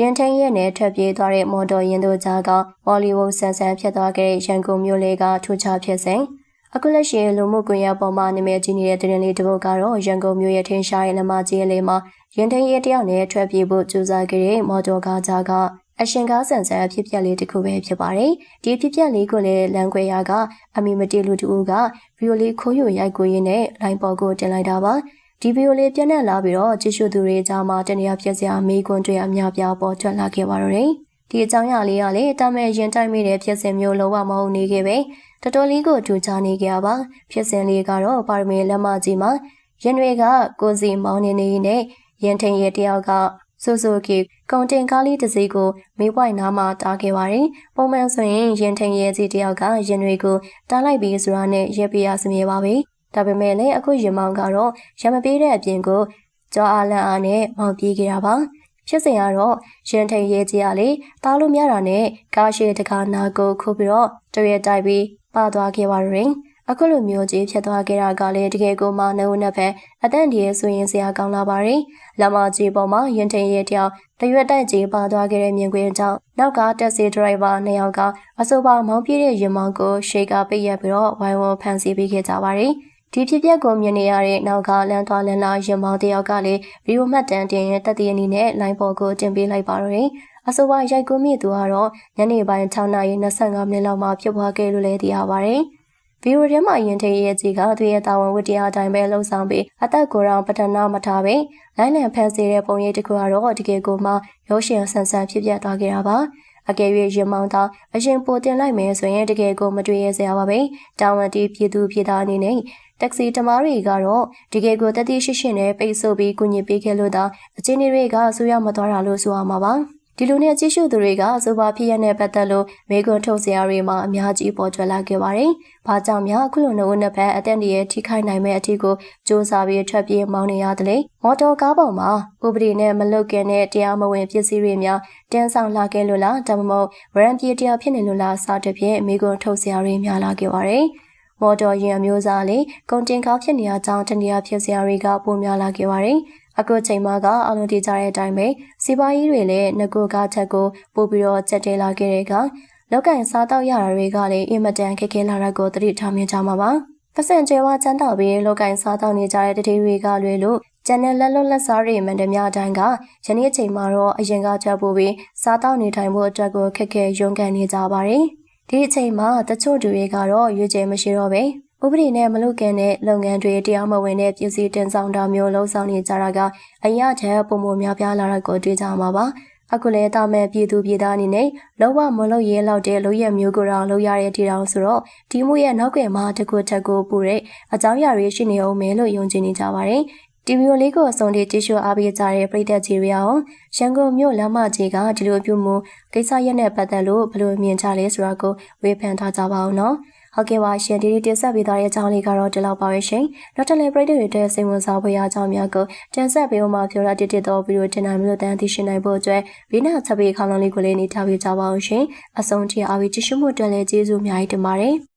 ရင်ထင်းရဲနဲ့ထွက်ပြေးသွားတဲ့မော်တော်ယာဉ်တို့ကြားကဟောလီဝုဒ်ဆန်ဆန်ဖြစ်သွားခဲ့တဲ့ရန်ကုန်မြို့လေးကထူခြားဖြစ်စဉ်အခုလက်ရှိလူမှုကွန်ရက်ပေါ်မှာနာမည်ကြီးနေတဲ့တင်လေးတစ်ပုဒ်ကတော့ရန်ကုန်မြို့ရဲ့ထင်းရှားရဲ့လမကြီးလေးမှာရင်ထင်းရဲတယောက်နဲ့ထွက်ပြေးဖို့ကြိုးစားခဲ့တဲ့မော်တော်ကားကြားကအရှင်ကားဆန်ဆန်ဖြစ်ပျက်လေးတစ်ခုပဲဖြစ်ပါတယ်။ဒီဖြစ်ပျက်လေးကိုလည်းလန်ခွေယာကအမီမတီလူတူကဗီယိုလေးခိုးယူရိုက်ကိုရင်းနဲ့လိုင်းပေါ်ကိုတင်လိုက်တာပါ။ ဒီဗီယိုလေးပြန့်နှံ့လာပြီးတော့ကြည့်ရှုသူတွေကြားမှာတနေရာဖြစ်စရာမေးခွန်းတွေအများပြားပေါ်ထွက်လာခဲ့ပါတော့တယ်။ဒီအကြောင်းအရာလေးကလည်းတာမဲရင်တိုက်မိတဲ့ဖြစ်စဉ်မျိုးလုံးဝမဟုတ်နေခဲ့ပဲတော်တော်လေးကိုထူခြားနေကြပါဖြစ်စဉ်လေးကတော့ပါရမီလက်မကြီးမှာရင်တွေကကိုစီမောင်းနေနေနဲ့ရင်ထင်ရတယောက်ကဆူဆူကီကုန်တင်ကားလေးတစ်စီးကိုမေးပွိုင်နားမှာတားခဲ့ပါတယ်။ပုံမှန်ဆိုရင်ရင်ထင်ရဲစီတယောက်ကရင်တွေကိုတားလိုက်ပြီးဆိုတာနဲ့ရက်ပြရစမြဲပါပဲ။ ဒါပေမဲ့လည်းအခုရင်မောင်ကတော့ရမပေးတဲ့အပြင်ကိုကြောအားလန့်အားနဲ့မောင်ပြေးခဲ့တာပါ။ဖြစ်စဉ်ကတော့ရင်ထိန်ရဲကြီးကလေတားလို့များတာနဲ့ကားရှိတကားနာကိုခုပြီးတော့တရွေတိုက်ပြီးပါသွားခဲ့ပါရင်အခုလိုမျိုးကြီးဖြစ်သွားခဲ့တာကလည်းတကယ်ကိုမှနှုတ်နှစ်ဖက်အတန့်တည်းဆိုရင်စရာကောင်းလာပါတယ်။လမကြီးပေါ်မှာရင်ထင်ရဲတယောက်တရွက်တိုက်ကြီးပါသွားခဲ့တဲ့မြင်ကွင်းကြောင့်နောက်ကတက်စီဒရိုက်ဘာနှစ်ယောက်ကအဆိုပါမောင်းပြေးတဲ့ရင်မောင်းကိုရှေကပိတ်ရက်ပြီးတော့ဝိုင်းဝန်းဖမ်းဆီးပေးခဲ့ကြပါတယ်။ ဒီဖြစ်ပျက်ကိုမြင်နေရတဲ့နောက်ကလန်သွားလန်လာရင်မောင်းတယောက်ကလည်းဗီဒီယိုမှတ်တမ်းတင်ရဲ့တက်တည်အနီနဲ့လိုင်းပေါ်ကိုတင်ပေးလိုက်ပါတော့တယ်။အဆိုပါရိုက်ကူးမိသူကတော့ညနေပိုင်း6နာရီ25မိနစ်လောက်မှဖြစ်ပွားခဲ့လို့လည်းသိရပါတယ်။ဗီဒီယိုထဲမှာရင်ထိန်ရဲ့ကြီးကသူရဲ့တာဝန်ဝတ္တရားအတိုင်းပဲလှုပ်ဆောင်ပြီးအသက်ကိုယ်တော်ပထနာမထားပဲလိုင်းလံဖန်စီတဲ့ပုံရိပ်တစ်ခုကတော့တကယ်ကိုမှရုပ်ရှင်ဆန်ဆန်ဖြစ်ပျက်သွားခဲ့တာပါအကယ်၍ရင်မောင်းတော့အရင်ပိုတင်လိုက်မယ်ဆိုရင်တကယ်ကိုမတွေ့ရစရာပါပဲတာဝန်တီးပြည်သူပြည်သားအနေနဲ့တက္ကစီတမားတွေကတော့တကယ်ကိုတတိရှိရှိနဲ့ပိတ်ဆို့ပြီးကုညစ်ပေးခဲ့လို့သာအချင်းတွေကဆူရမသွားတာလို့ဆိုရမှာပါဒီလိုနဲ့ကြည့်ရှုသူတွေကဆိုပါဖြစ်ရတဲ့ပတ်သက်လို့မေကွန်ထုတ်စရာတွေမှာအများကြီးပေါ်ထွက်လာခဲ့ပါတယ်။ဘာကြောင့်များအခုလိုနှုတ်နှစ်ဖက်အတက်တည်းထိခိုက်နိုင်မဲ့အထီကိုစ조사ပြီးထွက်ပြေးမောင်းနေရတယ်လေ။မော်တော်ကားပေါ်မှာဥပဒေနဲ့မလုတ်ကင်တဲ့တရားမဝင်ပစ္စည်းတွေများတင်းဆောင်လာခဲ့လို့လားဒါမှမဟုတ်ဗရန်ပြေတရားဖြစ်နေလို့လားစသဖြင့်မေကွန်ထုတ်စရာတွေများလာခဲ့ပါတယ်။ မော်တော်ယာဉ်အမျိုးအစားလေးကုန်တင်ကားဖြစ်နေတဲ့အကြောင်းတနည်းဖြစ်စရာတွေကပိုများလာခဲ့ပါတယ်။အခုချိန်မှာကအလုံးတည်ကြတဲ့အတိုင်းပဲစီးပွားရေးတွေလည်းငကိုကားချက်ကိုပို့ပြီးတော့ချက်တဲလာခဲ့တဲ့ကလောက်ကင်စားတော့ရတာတွေကလည်းအင်မတန်ခက်ခဲလာတာကိုသတိထားမြင်ကြမှာပါ။ပတ်စံကျဲဝါချမ်းတော့ပြီးလောက်ကင်စားတော့နေကြတဲ့တတိတွေကလွယ်လို့ကျန်တဲ့လက်လွတ်လက်စားတွေမှန်တများအတိုင်းကယနေ့ချိန်မှာတော့အရင်ကချက်ပို့ပြီးစားတော့နေထိုင်ဖို့အတွက်ကိုခက်ခဲရုန်းကန်နေကြပါတယ်။ ဒီအချိန်မှာတချို့သူတွေကတော့ရွေးချယ်မရှိတော့ပဲဥပဒေနဲ့မလုကန်တဲ့လုပ်ငန်းတွေတရားမဝင်တဲ့ပြည်စည်းတင်ဆောင်တာမျိုးလှုံ့ဆော်နေကြတာကအရာချက်ပုံမများပြားလာတာကိုတွေ့ကြမှာပါအခုလဲတာမဲ့ပြည်သူပြည်သားအနေနဲ့လောဘမလုပ်ရဲလောက်တဲ့လုပ်ရမျိုးကိုတော့လုပ်ရတဲ့တီတောင်ဆိုတော့ဒီမှုရဲ့နောက်ကွယ်မှာတကူတက်ကိုပူတဲ့အကြောင်းအရာတွေရှိနေအောင်မယ်လို့ယုံကြည်နေကြပါတယ် တီဗီယိုလေးကိုအစုံလေးကြည့်ရှုအားပေးကြတဲ့ပရိသတ်ကြီးတွေအောင်ရန်ကုန်မြို့လမ်းမကြီးကဒီလိုပြုမှုကိစ္စရက်နဲ့ပတ်သက်လို့ဘယ်လိုမြင်ကြလဲဆိုတာကိုဝေဖန်ထားကြပါအောင်နော်ဟုတ်ကဲ့ပါရှင်ဒီနေ့တင်ဆက်ပေးသွားတဲ့အကြောင်းလေးကတော့ဒီလောက်ပါပဲရှင်နောက်ထပ်လည်းပရိသတ်တွေတဲ့စိတ်ဝင်စားဖွယ်ရာအကြောင်းများကိုတင်ဆက်ပေးအောင်မှာပြောရတဲ့တစ်တော့ဗီဒီယိုတင်နိုင်မျိုးတန်းသိရှိနိုင်ဖို့အတွက်ဗီနာချက်ပေးခေါင်းလုံးလေးကိုလည်းနေထားပေးကြပါအောင်ရှင်အဆုံးထိအားပေးကြည့်ရှုမှုအတွက်လည်းကျေးဇူးအများကြီးတင်ပါတယ်